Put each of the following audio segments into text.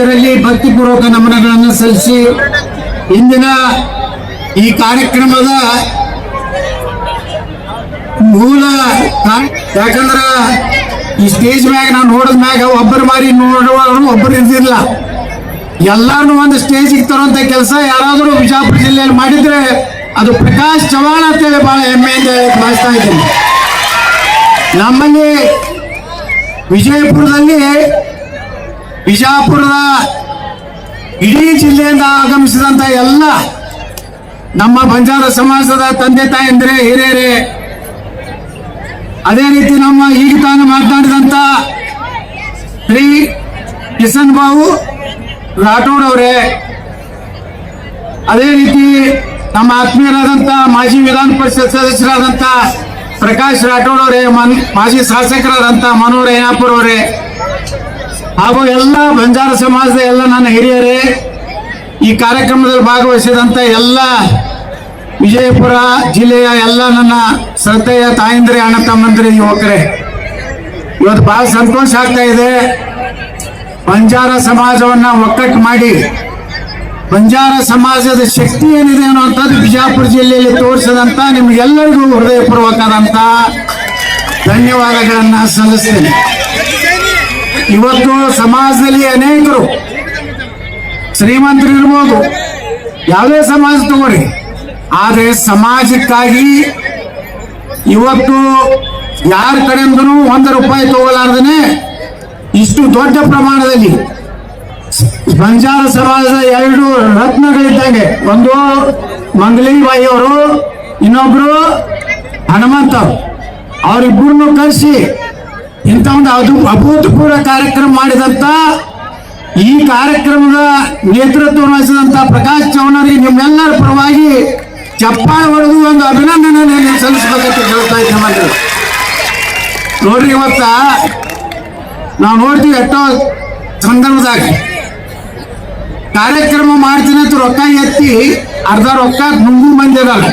ಪೂಜ್ಯರಲ್ಲಿ ಭಕ್ತಿಪೂರ್ವಕ ನಮನಗಳನ್ನು ಸಲ್ಲಿಸಿ ಇಂದಿನ ಈ ಕಾರ್ಯಕ್ರಮದ ಮೂಲ ಯಾಕಂದ್ರ ಈ ಸ್ಟೇಜ್ ಮ್ಯಾಗ ನಾನು ನೋಡಿದ ಮ್ಯಾಗ ಒಬ್ಬರು ಮಾರಿ ನೋಡುವವರು ಒಬ್ಬರು ಇರ್ದಿಲ್ಲ. ಎಲ್ಲಾರನು ಒಂದು ಸ್ಟೇಜಿಗೆ ತರುವಂತ ಕೆಲಸ ಯಾರಾದರೂ ಬಿಜಾಪುರ ಜಿಲ್ಲೆಯಲ್ಲಿ ಮಾಡಿದ್ರೆ ಅದು ಪ್ರಕಾಶ್ ಚವಾಣ್ ಅಂತೇಳಿ ಬಹಳ ಹೆಮ್ಮೆಯಿಂದ ಭಾವಿಸ್ತಾ ಇದ್ದೀನಿ. ನಮ್ಮಲ್ಲಿ ವಿಜಯಪುರದಲ್ಲಿ ಬಿಜಾಪುರದ ಇಡೀ ಜಿಲ್ಲೆಯಿಂದ ಆಗಮಿಸಿದಂತ ಎಲ್ಲ ನಮ್ಮ ಬಂಜಾರ ಸಮಾಜದ ತಂದೆ ತಾಯಂದ್ರೆ, ಹಿರಿಯರೇ, ಅದೇ ರೀತಿ ನಮ್ಮ ಈಗ ತಾನು ಮಾತನಾಡಿದಂತ ಶ್ರೀ ಕಿಸನ್ ಬಾಬು ರಾಠೋಡ್ ಅವರೇ, ಅದೇ ರೀತಿ ನಮ್ಮ ಆತ್ಮೀಯರಾದಂತ ಮಾಜಿ ವಿಧಾನ ಪರಿಷತ್ ಸದಸ್ಯರಾದಂತ ಪ್ರಕಾಶ್ ರಾಠೋಡ್ ಅವರೇ ಮಾಜಿ ಶಾಸಕರಾದಂತ ಮನೋಹರ್ ಏನಾಪುರ್ ಅವರೇ ಹಾಗೂ ಎಲ್ಲ ಬಂಜಾರ ಸಮಾಜದ ಎಲ್ಲ ನನ್ನ ಹಿರಿಯರೇ, ಈ ಕಾರ್ಯಕ್ರಮದಲ್ಲಿ ಭಾಗವಹಿಸಿದಂತ ಎಲ್ಲ ವಿಜಯಪುರ ಜಿಲ್ಲೆಯ ಎಲ್ಲ ನನ್ನ ಶ್ರದ್ಧೆಯ ತಾಯಂದ್ರಿ, ಅಣ್ಣ ತಮ್ಮಂದ್ರಿ, ಯುವಕರೇ. ಇವತ್ತು ಬಹಳ ಸಂತೋಷ ಆಗ್ತಾ ಇದೆ. ಬಂಜಾರ ಸಮಾಜವನ್ನ ಒಕ್ಕಟ್ಟು ಮಾಡಿ, ಬಂಜಾರ ಸಮಾಜದ ಶಕ್ತಿ ಏನಿದೆ ಅನ್ನುವಂಥದ್ದು ಬಿಜಾಪುರ ಜಿಲ್ಲೆಯಲ್ಲಿ ತೋರಿಸಿದಂತ ನಿಮಗೆಲ್ಲರಿಗೂ ಹೃದಯಪೂರ್ವಕದಂತ ಧನ್ಯವಾದಗಳನ್ನು ಸಲ್ಲಿಸ್ತೇನೆ. ಇವತ್ತು ಸಮಾಜದಲ್ಲಿ ಅನೇಕರು ಶ್ರೀಮಂತರು ಇರ್ಬೋದು ಯಾವುದೇ ಸಮಾಜ ತಗೋರಿ. ಆದರೆ ಸಮಾಜಕ್ಕಾಗಿ ಇವತ್ತು ಯಾರ ಕಡೆಯಿಂದನೂ ಒಂದು ರೂಪಾಯಿ ತಗೋಲಾರ್ದನೆ ಇಷ್ಟು ದೊಡ್ಡ ಪ್ರಮಾಣದಲ್ಲಿ ಬಂಜಾರ ಸಮಾಜದ ಎರಡು ರತ್ನಗಳಿದ್ದಂಗೆ. ಒಂದು ಮಂಗಲಿ ಬಾಯಿ ಅವರು, ಇನ್ನೊಬ್ರು ಹನುಮಂತ ಅವರಿಬ್ಬರನ್ನು ಕರೆಸಿ ಇಂಥ ಒಂದು ಅದು ಅಭೂತಪೂರ್ವ ಕಾರ್ಯಕ್ರಮ ಮಾಡಿದಂತ ಈ ಕಾರ್ಯಕ್ರಮದ ನೇತೃತ್ವ ವಹಿಸಿದಂತ ಪ್ರಕಾಶ್ ಚೌನರಿಗೆ ನಿಮ್ಮೆಲ್ಲರ ಪರವಾಗಿ ಚಪ್ಪಾಳೆ ಹೊಡೆದು ಒಂದು ಅಭಿನಂದನೆ ಸಲ್ಲಿಸಬೇಕಂತ ಹೇಳ್ತಾ ಮಂತ್ರಿ. ನೋಡ್ರಿ ಇವತ್ತ ನಾವು ನೋಡ್ತೀವಿ ಎಷ್ಟೋ ಸಂದರ್ಭದಾಗ. ಕಾರ್ಯಕ್ರಮ ಮಾಡ್ತೀನಿ ಅಂತ ರೊಕ್ಕ ಎತ್ತಿ ಅರ್ಧ ರೊಕ್ಕ ನುಂಗು ಬಂದಿರಲ್ಲ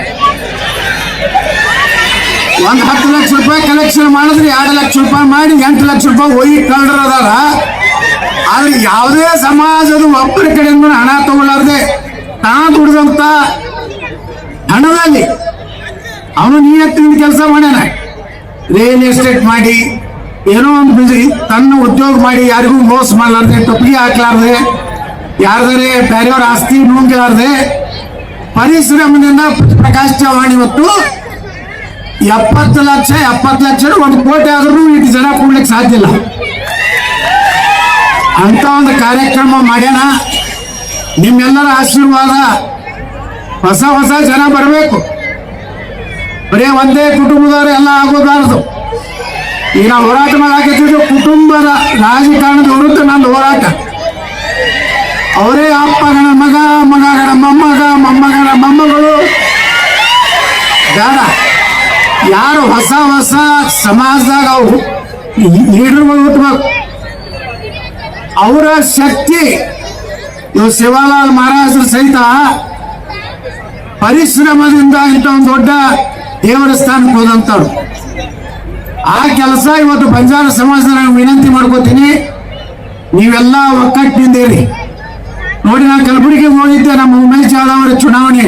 ಒಂದ್ ಹತ್ತು ಲಕ್ಷ ರೂಪಾಯಿ ಕಲೆಕ್ಷನ್ ಮಾಡಿದ್ರೆ ಎರಡು ಲಕ್ಷ ರೂಪಾಯಿ ಮಾಡಿ ಎಂಟು ಲಕ್ಷ ರೂಪಾಯಿ ಹೋಗಿ ಕಳ್ಳರು ಅದಾರ. ಆದ್ರೆ ಯಾವುದೇ ಸಮಾಜದ ಒಬ್ಬರ ಕಡೆಯಿಂದ ಹಣ ತಗೊಳ್ಳಾರ್ದೆ ತಾ ದುಡಿದಂತ ಹಣದಲ್ಲಿ ಅವನು ನಿಯತ್ತಿನ ಕೆಲಸ ಮಾಡ್ಯಾನ. ರಿಯಲ್ ಎಸ್ಟೇಟ್ ಮಾಡಿ, ಏನೋ ಒಂದು ಬಿಸಿ ತನ್ನ ಉದ್ಯೋಗ ಮಾಡಿ, ಯಾರಿಗೂ ಮೋಸ ಮಾಡಲಾರ್ದೆ, ಟೊಪ್ಪಿಗೆ ಹಾಕ್ಲಾರ್ದೆ, ಯಾರ್ದಾರೆ ಬೇರೆಯವ್ರ ಆಸ್ತಿ ನುಂಗಲಾರ್ದೆ, ಪರಿಶ್ರಮದಿಂದ ಪ್ರಕಾಶ್ ಚವ್ಹಾಣ್ ಇವತ್ತು ಎಪ್ಪತ್ತು ಲಕ್ಷ ಎಪ್ಪತ್ತು ಲಕ್ಷ ಒಂದು ಕೋಟಿ ಆದ್ರೂ ಇಟ್ಟು ಜನ ಕೊಡ್ಲಿಕ್ಕೆ ಸಾಧ್ಯ ಇಲ್ಲ. ಅಂತ ಒಂದು ಕಾರ್ಯಕ್ರಮ ಮಾಡ್ಯಾನ. ನಿಮ್ಮೆಲ್ಲರ ಆಶೀರ್ವಾದ ಹೊಸ ಹೊಸ ಜನ ಬರಬೇಕು. ಬರೀ ಒಂದೇ ಕುಟುಂಬದವರು ಎಲ್ಲ ಆಗೋಬಾರದು. ಈಗ ನಾವು ಹೋರಾಟ ಮಾಡಾಕತ್ತಿದ್ದು ಕುಟುಂಬದ ರಾಜಕಾರಣದ ವಿರುದ್ಧ ನಂದು ಹೋರಾಟ. ಅವರೇ ಅಪ್ಪಗಣ ಮಗ ಮಗಗಣ ಮೊಮ್ಮಗ ಮೊಮ್ಮಗಣ ಮೊಮ್ಮಗಳು. ಬೇಡ. ಯಾರು ಹೊಸ ಹೊಸ ಸಮಾಜದಾಗ ಅವು ಲೀಡರ್ಗಳು ಹುಟ್ಟಬೇಕು ಅವರ ಶಕ್ತಿ, ಇವು ಶಿವಲಾಲ್ ಮಹಾರಾಜರ ಸಹಿತ ಪರಿಶ್ರಮದಿಂದ ಇಂಥ ಒಂದು ದೊಡ್ಡ ದೇವರ ಸ್ಥಾನಕ್ಕೆ ಹೋದಂಥವ್ರು. ಆ ಕೆಲಸ ಇವತ್ತು ಬಂಜಾರ ಸಮಾಜದ ವಿನಂತಿ ಮಾಡ್ಕೋತೀನಿ. ನೀವೆಲ್ಲ ಒಕ್ಕಟ್ಟಿನಿಂದಿರಿ ನೋಡಿ, ನಾನು ಕಲಬುರಗಿಗೆ ಹೋಗಿದ್ದೆ, ನಮ್ಮ ಉಮೇಶ್ ಜಾಧವ್ ಅವರ ಚುನಾವಣೆ.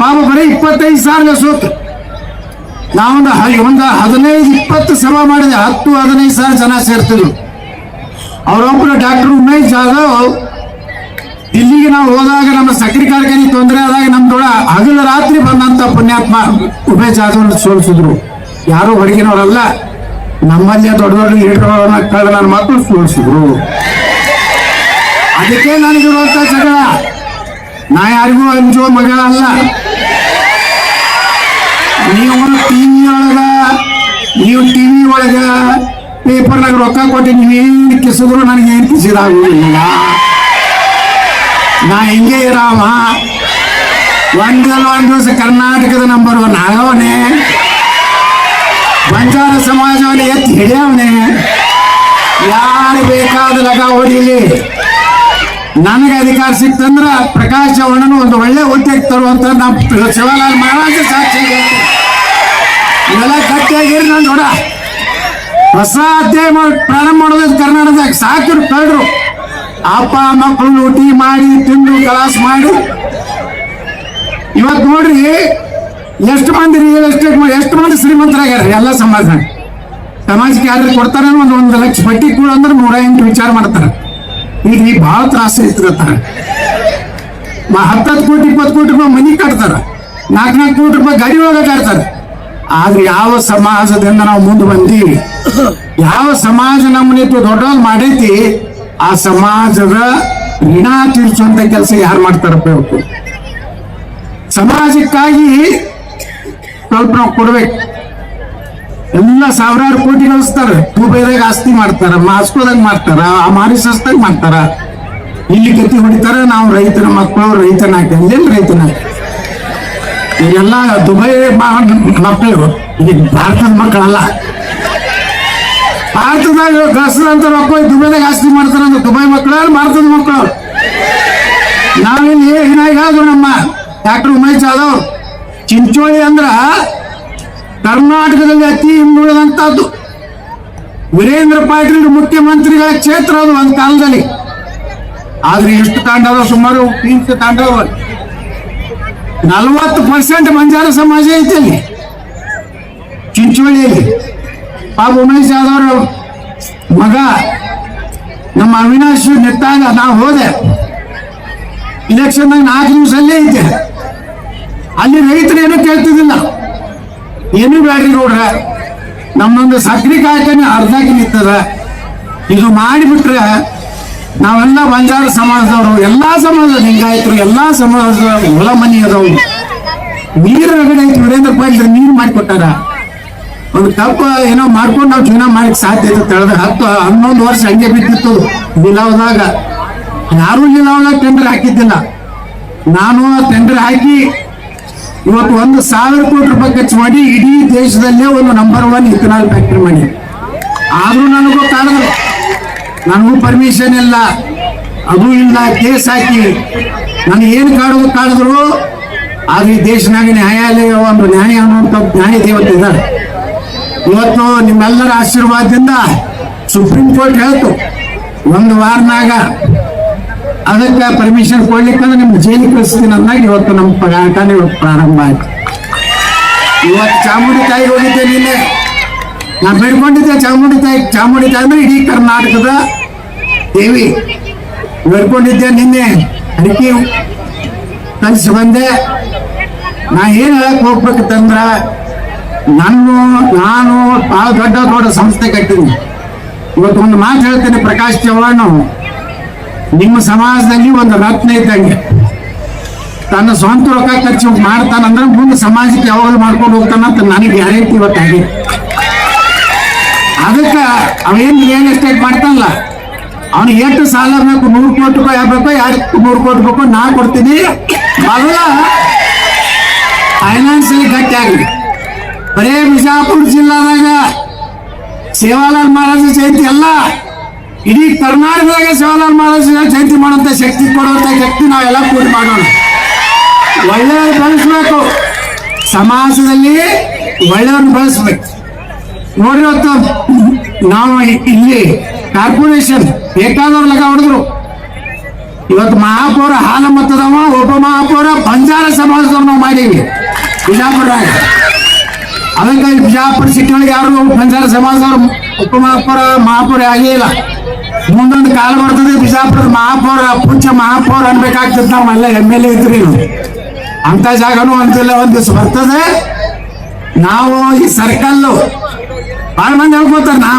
ಪಾಪ ಬರೀ ಇಪ್ಪತ್ತೈದು ಸಾವಿರ ಸೋತು. ನಾವೊಂದು ಒಂದು ಹದಿನೈದು, ಇಪ್ಪತ್ತು ಸಭಾ ಮಾಡಿದೆ. ಹತ್ತು, ಹದಿನೈದು ಸಾವಿರ ಜನ ಸೇರ್ತಿದ್ರು. ಅವರೊಬ್ಬರು ಡಾಕ್ಟರ್ ಉಮೇಶ್ ಜಾಧವ್ ದಿಲ್ಲಿಗೆ ನಾವು ಹೋದಾಗ ನಮ್ಮ ಸಕ್ರೆ ಕಾರ್ಖಾನೆ ತೊಂದರೆ ಆದಾಗ ನಮ್ದೊಳ ಹಗಲು ರಾತ್ರಿ ಬಂದಂತ ಪುಣ್ಯಾತ್ಮ ಉಮೇಶ್ ಜಾಧವ್ ಸೋಲಿಸಿದ್ರು. ಯಾರು ಹೊರಗಿನವರಲ್ಲ. ನಮ್ಮಲ್ಲೇ ದೊಡ್ಡ ದೊಡ್ಡ ಲೀಡರ್ಗಳನ್ನ ಕಳೆದ ನನ್ನ ಮಕ್ಕಳು ಸೋಲಿಸಿದ್ರು. ಅದಕ್ಕೆ ನನಗಿರುವಂತ ಜಗಳ. ನಾ ಯಾರಿಗೂ ಅಂಜೋ ಮಗಳ ಅಲ್ಲ. ನೀವು ಟಿವಿ ಒಳಗ, ನೀವು ಟಿವಿ ಒಳಗ ಪೇಪರ್ನಾಗ ರೊಕ್ಕ ಕೊಟ್ಟು ನೀವೇನು ಕಿಸಿದ್ರು ನನಗೆ ಏನು ಕಿಸಿದಾಗುವುದಿಲ್ಲ ನಾ ಹಿಂಗೆ ಇರಾಮ ಒಂದಲ್ಲ ಒಂದು ದಿವಸ ಕರ್ನಾಟಕದ ನಂಬರ್ ಒನ್ ಆಗವನೇ ಬಂಜಾರ ಸಮಾಜವನ್ನು ಎತ್ತಿ ಹಿಡಿಯವನೇ. ಯಾರು ಬೇಕಾದ ಲಗ ಹೊಡಿಲಿ ನನಗೆ ಅಧಿಕಾರ ಸಿಕ್ತಂದ್ರ ಪ್ರಕಾಶ್ ಚವ್ಹಾಣನು ಒಂದು ಒಳ್ಳೆ ಹುದ್ದೆಗೆ ತರುವಂತ ನಮ್ಮ ಶಿವಲಾಲ್ ಮಹಾರಾಜ ಸಾಕ್ಷಿ ಇವೆಲ್ಲ ಗಟ್ಟಿಯಾಗಿರಿ ನಾನು ನೋಡ. ಹೊಸ ಅಧ್ಯಾಯ ಪ್ರಾರಂಭ ಮಾಡೋದು ಕರ್ನಾಟಕದಾಗ ಸಾಕಿರು ಕಳ್ರು ಅಪ್ಪ, ಮಕ್ಕಳು ಊಟಿ ಮಾಡಿ, ತಿಂದು ಕಲಾಸ್ ಮಾಡಿ. ಇವತ್ತು ನೋಡ್ರಿ, ಎಷ್ಟು ಮಂದಿ ರಿಯಲ್ ಎಸ್ಟೇಟ್ ಎಷ್ಟು ಮಂದಿ ಶ್ರೀಮಂತರಾಗ್ಯಾರ ಎಲ್ಲ ಸಮಾಜ ಸಮಾಜಕ್ಕೆ ಯಾರು ಕೊಡ್ತಾರ ಒಂದು ಒಂದು ಲಕ್ಷ ಬಟ್ಟಿ ಕೂಡ ಅಂದ್ರೆ ನೂರ ಎಂಟು ವಿಚಾರ ಮಾಡ್ತಾರ. ಈಗ ಈ ಬಹಳ ತ್ರಾಸ ಇರ್ತಿರ್ತಾರ ಹತ್ತತ್ತು ಕೋಟಿ, ಇಪ್ಪತ್ತು ಕೋಟಿ ರೂಪಾಯಿ ಮನಿ ಕಟ್ತಾರ. ನಾಲ್ಕು ನಾಲ್ಕು ಕೋಟಿ ರೂಪಾಯಿ ಗಾಡಿ ಒಳಗೆ ಕಟ್ತಾರೆ. ಆದ್ರೆ ಯಾವ ಸಮಾಜದಿಂದ ನಾವು ಮುಂದೆ ಬಂದೀವಿ? ಯಾವ ಸಮಾಜ ನಮ್ಮನೆ ದೊಡ್ಡವ್ರು ಮಾಡೈತಿ? ಆ ಸಮಾಜದ ಋಣ ತೀರಿಸುವಂತ ಕೆಲಸ ಯಾರು ಮಾಡ್ತಾರಪ್ಪ ಇವತ್ತು? ಸಮಾಜಕ್ಕಾಗಿ ಸ್ವಲ್ಪ ನಾವು ಕೊಡ್ಬೇಕು. ಎಲ್ಲ ಸಾವಿರಾರು ಕೋಟಿ ಗಳಿಸ್ತಾರ. ದುಬೈದಾಗ ಆಸ್ತಿ ಮಾಡ್ತಾರ, ಮಾಸ್ಕೋದಾಗ ಮಾಡ್ತಾರ, ಆ ಮಾರಿಸಸ್ದಾಗ ಮಾಡ್ತಾರ. ಇಲ್ಲಿ ಕತ್ತಿ ಹೊಡಿತಾರ, ನಾವು ರೈತನ ಮಕ್ಕಳು ರೈತನ ಹಾಕಿ ಅಲ್ಲೇನು ರೈತನ? ಈಗೆಲ್ಲ ದುಬೈ ಮಕ್ಕಳು ಈಗ ಭಾರತದ ಮಕ್ಕಳಲ್ಲ. ಭಾರತದಾಗ ಗಳಿಸಿದಂತ ಮಕ್ಕಳು ದುಬೈದಾಗ ಆಸ್ತಿ ಮಾಡ್ತಾರ ಅಂದ್ರೆ ದುಬೈ ಮಕ್ಕಳು ಭಾರತದ ಮಕ್ಕಳು ನಾವಿಲ್ಲಿ ಏನಾಗ ನಮ್ಮ ಡಾಕ್ಟರ್ ಉಮೇಶ್ ಜಾಧವ್, ಚಿಂಚೋಳಿ ಅಂದ್ರ ಕರ್ನಾಟಕದಲ್ಲಿ ಅತಿ ಹಿಂದುಳಿದಂತಹದ್ದು. ವೀರೇಂದ್ರ ಪಾಟೀಲ್ ಮುಖ್ಯಮಂತ್ರಿಗಳ ಕ್ಷೇತ್ರ ಅದು ಒಂದು ಕಾಲದಲ್ಲಿ. ಆದ್ರೆ ಎಷ್ಟು ತಾಂಡವ ಸುಮಾರು ಇಂಚು ತಾಂಡವ ನಲವತ್ತು ಪರ್ಸೆಂಟ್ ಮಂಜಾರ ಸಮಾಜ ಐತೆ ಅಲ್ಲಿ. ಚಿಂಚೋಳಿಯಲ್ಲಿ. ಪಾಪ ಉಮೇಶ್ ಯಾದವ್ರ ಮಗ, ನಮ್ಮ ಅವಿನಾಶ್ ನೆತ್ತಾಗ ನಾವು ಹೋದೆ. ಇಲೆಕ್ಷನ್ ನಾಲ್ಕು ದಿವಸ ಅಲ್ಲೇ ಐತೆ ಅಲ್ಲಿ ರೈತರು ಏನೂ ಕೇಳ್ತಿದ್ದಿಲ್ಲ. ಏನು ಬ್ಯಾಡ್ರಿ ನೋಡ್ರ? ನಮ್ಮೊಂದು ಸಕ್ರಿ ಕಾರ್ಖಾನೆ ಅರ್ಧಕ್ಕೆ ನಿಂತದ. ಇದು ಮಾಡಿಬಿಟ್ರೆ ನಾವೆಲ್ಲ ಬಂಜಾರ ಸಮಾಜದವರು, ಎಲ್ಲಾ ಸಮಾಜ ಲಿಂಗಾಯತರು, ಎಲ್ಲಾ ಸಮಾಜದ ಹೊಲ ಮನಿ ಅದಾವು. ನೀರು ರಗಡೆ ವೀರೇಂದ್ರ ಪಾಟೀಲ್ ನೀರು ಮಾಡಿಕೊಟ್ಟಾರ. ಒಂದು ಕಪ್ಪ ಏನೋ ಮಾಡ್ಕೊಂಡು ನಾವು ಜೀವನ ಮಾಡಕ್ ಸಾಧ್ಯ ಇತ್ತು ತಿಳಿದ್ರೆ ಹತ್ತು, ಹನ್ನೊಂದು ವರ್ಷ ಹಂಗೆ ಬಿದ್ದಿತ್ತು ನಿಲಾವದಾಗ. ಯಾರು ನಿಲಾವದಾಗ ಟೆಂಡರ್ ಹಾಕಿದ್ದಿಲ್ಲ. ನಾನು ಟೆಂಡರ್ ಹಾಕಿ ಇವತ್ತು ಒಂದು ಸಾವಿರ ಕೋಟಿ ರೂಪಾಯಿ ಖರ್ಚು ಮಾಡಿ ಇಡೀ ದೇಶದಲ್ಲೇ ಒಂದು ನಂಬರ್ ಒನ್ ಇಥನಾಲ್ ಫ್ಯಾಕ್ಟ್ರಿ ಮಾಡಿ. ಆದರೂ ನನಗೂ ಕಾಡಿದ್ರು ನನಗೂ ಪರ್ಮಿಷನ್ ಇಲ್ಲ. ಅದು ಇಲ್ಲ, ಕೇಸ್ ಹಾಕಿ. ನನಗೆ ಏನು ಕಾಡೋದು ಕಾಡಿದ್ರು ಆದ್ರೆ ಈ ದೇಶನಾಗ ನ್ಯಾಯಾಲಯ ಒಂದು ನ್ಯಾಯ ಅನ್ನುವಂಥ ನ್ಯಾಯ ದೇವತೆ ಇದ್ದಾರೆ. ಇವತ್ತು ನಿಮ್ಮೆಲ್ಲರ ಆಶೀರ್ವಾದದಿಂದ ಸುಪ್ರೀಂ ಕೋರ್ಟ್ ಹೇಳ್ತು, ಒಂದು ವಾರನಾಗ ಅದಕ್ಕೆ ಪರ್ಮಿಷನ್ ಕೊಡ್ಲಿಕ್ಕಂದ್ರೆ ನಿಮ್ಗೆ ಜೈಲಿಗೆ ಕಳಿಸ್ತೀನಿ ಅಂದಾಗ ಇವತ್ತು ನಮ್ಮ ಪಗಾಟನೇ ಇವತ್ತು ಪ್ರಾರಂಭ ಆಯ್ತು. ಇವತ್ತು ಚಾಮುಂಡಿ ತಾಯಿ ಹೋಗಿದ್ದೆ ನಿನ್ನೆ. ನಾ ಬೇಡ್ಕೊಂಡಿದ್ದೆ ಚಾಮುಂಡಿ ತಾಯಿ. ಚಾಮುಂಡಿ ತಾಯಿ ಅಂದ್ರೆ ಇಡೀ ಕರ್ನಾಟಕದ ದೇವಿ. ಬೇಡ್ಕೊಂಡಿದ್ದೆ ನಿನ್ನೆ. ಅಡಿಕೆ ಕಲಿಸಿ ಬಂದೆ. ನಾ ಏನು ಹೇಳಕ್ ಹೋಗ್ಬೇಕಂದ್ರ ನಾನು ನಾನು, ಬಹಳ ದೊಡ್ಡ ದೊಡ್ಡ ಸಂಸ್ಥೆ ಕಟ್ಟಿದ್ದೀನಿ. ಇವತ್ತು ಒಂದು ಮಾತು ಹೇಳ್ತೇನೆ ಪ್ರಕಾಶ್ ಚವ್ಹಾಣ್ ನಿಮ್ಮ ಸಮಾಜದಲ್ಲಿ ಒಂದು ರತ್ನ ಇದ್ದಂಗೆ. ತನ್ನ ಸ್ವಂತ ರೊಕ್ಕ ಖರ್ಚು ಮಾಡ್ತಾನಂದ್ರೆ ಮುಂದೆ ಸಮಾಜಕ್ಕೆ ಯಾವಾಗ ಮಾಡ್ಕೊಂಡು ಹೋಗ್ತಾನಂತ ನನಗೆ ಗ್ಯಾರಂಟಿ ಇವತ್ತಾಗಿ ಅದಕ್ಕೆ ಅವೇನ್ ರಿಯಲ್ ಎಸ್ಟೇಟ್ ಮಾಡ್ತಾನಲ್ಲ ಅವನು ಎಷ್ಟು ಸಾಲ ಬೇಕು, ನೂರು ಕೋಟಿ ರೂಪಾಯಿ ಆಗ್ಬೇಕು, ಎರಡು ನೂರು ಕೋಟಿ ರೂಪಾಯಿ ನಾ ಕೊಡ್ತೀನಿ. ಅಲ್ಲ ಫೈನಾನ್ಸಿಯಲಿ ಗಟ್ಟಿ ಬರೇ ಬಿಜಾಪುರ ಜಿಲ್ಲಾದಾಗ ಸೇವಾಲಾಲ್ ಮಹಾರಾಜ ಜಯಂತಿ ಅಲ್ಲ. ಇಡೀ ಕರ್ನಾಟಕದಾಗ ಸೇವಾಲಾಲ್ ಮಹಾರಾಜ ಜಯಂತಿ ಮಾಡುವಂತ ಶಕ್ತಿ ಕೊಡುವಂತ ಶಕ್ತಿ ನಾವೆಲ್ಲ ಕೂಡಿ ಮಾಡೋಣ. ಒಳ್ಳೆಯವ್ರು ಬೆಳೆಸ್ಬೇಕು. ಸಮಾಜದಲ್ಲಿ ಒಳ್ಳೆಯವ್ರನ್ನ ಬೆಳೆಸ್ಬೇಕು. ನೋಡ್ರಿ ಹೊತ್ತು ನಾವು ಇಲ್ಲಿ ಕಾರ್ಪೊರೇಷನ್ ಬೇಕಾದವ್ರ ಲಗ ಹೊಡೆದ್ರು. ಇವತ್ತು ಮಹಾಪೌರ ಹಾಲ ಮತದವ ಉಪ ಮಹಾಪೌರ ಬಂಜಾರ ಸಮಾಜದವ್ರು ನಾವು ಮಾಡೀವಿ ಬಿಜಾಪುರದಾಗ ಅದಕ್ಕಾಗಿ ಬಿಜಾಪುರ ಸಿಟಿ ಒಳಗೆ ಯಾರು ಬಂಜಾರ ಸಮಾಜದವ್ರು ಉಪ ಮಹಾಪೌರ ಮಹಾಪೌರ ಆಗೇ ಇಲ್ಲ. ಮುಂದೊಂದು ಕಾಲ ಬರ್ತದೆ, ಬಿಜಾಪುರದ ಮಹಾಪೌರ, ಪುಂಚ ಮಹಾಪೌರ ಅನ್ಬೇಕಾಗ್ತದೆ. ನಾವೆಲ್ಲ ಎಂ ಎಲ್ ಎ ಇದ್ರಿ ಅಂತ ಜಾಗನೂ ಅಂತಿಲ್ಲ ಒಂದ್ ದಿವಸ ಬರ್ತದೆ. ನಾವು ಈ ಸರ್ಕಲ್ ಬಹಳ ಮಂದಿ ಹೇಳ್ಕೊತಾರೆ ನಾ